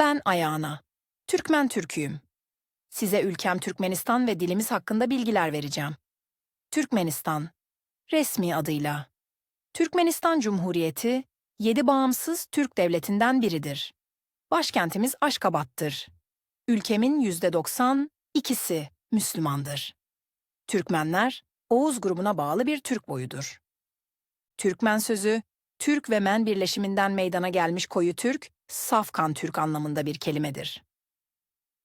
Ben Ayağına. Türkmen Türküyüm. Size ülkem Türkmenistan ve dilimiz hakkında bilgiler vereceğim. Türkmenistan. Resmi adıyla. Türkmenistan Cumhuriyeti, yedi bağımsız Türk devletinden biridir. Başkentimiz Aşkabat'tır. Ülkemin yüzde doksan ikisi Müslümandır. Türkmenler, Oğuz grubuna bağlı bir Türk boyudur. Türkmen sözü, Türk ve Men birleşiminden meydana gelmiş koyu Türk, safkan Türk anlamında bir kelimedir.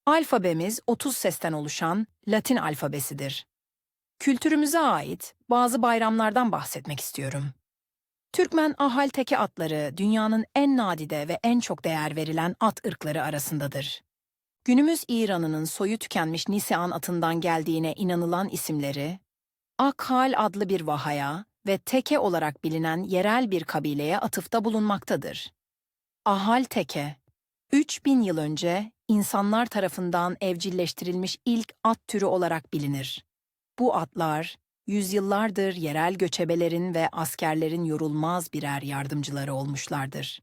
Alfabemiz 30 sesten oluşan Latin alfabesidir. Kültürümüze ait bazı bayramlardan bahsetmek istiyorum. Türkmen ahal teke atları dünyanın en nadide ve en çok değer verilen at ırkları arasındadır. Günümüz İran'ının soyu tükenmiş Nisean atından geldiğine inanılan isimleri, Akhal adlı bir vahaya ve teke olarak bilinen yerel bir kabileye atıfta bulunmaktadır. Ahal teke, 3000 yıl önce insanlar tarafından evcilleştirilmiş ilk at türü olarak bilinir. Bu atlar, yüzyıllardır yerel göçebelerin ve askerlerin yorulmaz birer yardımcıları olmuşlardır.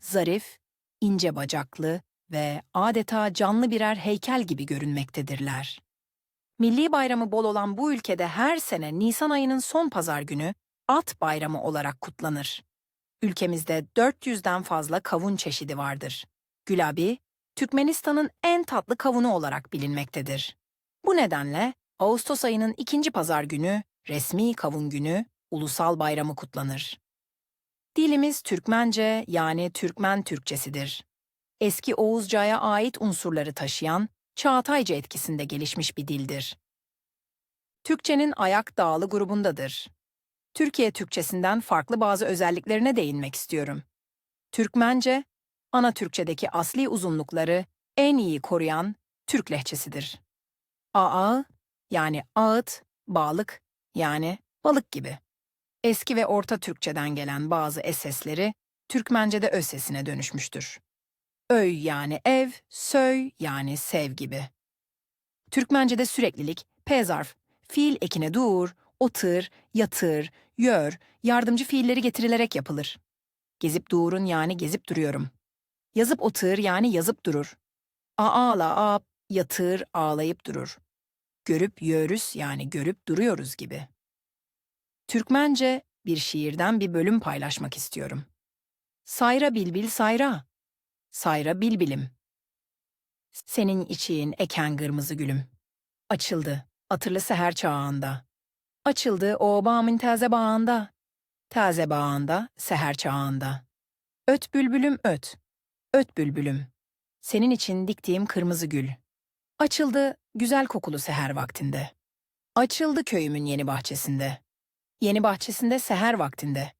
Zarif, ince bacaklı ve adeta canlı birer heykel gibi görünmektedirler. Milli bayramı bol olan bu ülkede her sene Nisan ayının son pazar günü At Bayramı olarak kutlanır. Ülkemizde 400'den fazla kavun çeşidi vardır. Gülabi, Türkmenistan'ın en tatlı kavunu olarak bilinmektedir. Bu nedenle Ağustos ayının ikinci pazar günü, resmi kavun günü, ulusal bayramı kutlanır. Dilimiz Türkmence yani Türkmen Türkçesidir. Eski Oğuzca'ya ait unsurları taşıyan, Çağatayca etkisinde gelişmiş bir dildir. Türkçenin ayak dağlı grubundadır. Türkiye Türkçesinden farklı bazı özelliklerine değinmek istiyorum. Türkmence, ana Türkçedeki asli uzunlukları en iyi koruyan Türk lehçesidir. Aa, yani ağıt, bağlık, yani balık gibi. Eski ve Orta Türkçeden gelen bazı es sesleri Türkmence'de öz sesine dönüşmüştür. Öy yani ev, söy yani sev gibi. Türkmence'de süreklilik, p zarf, fiil ekine dur, otur, yatır, yör, yardımcı fiilleri getirilerek yapılır. Gezip durun yani gezip duruyorum. Yazıp otur yani yazıp durur. Ağla ağap, yatır, ağlayıp durur. Görüp yörüs yani görüp duruyoruz gibi. Türkmence bir şiirden bir bölüm paylaşmak istiyorum. Sayra bilbil sayra. Sayra bilbilim. Senin içiğin eken kırmızı gülüm. Açıldı, atırlı seher çağında. Açıldı o bağımın taze bağında. Taze bağında, seher çağında. Öt bülbülüm öt. Öt bülbülüm. Senin için diktiğim kırmızı gül. Açıldı güzel kokulu seher vaktinde. Açıldı köyümün yeni bahçesinde. Yeni bahçesinde seher vaktinde.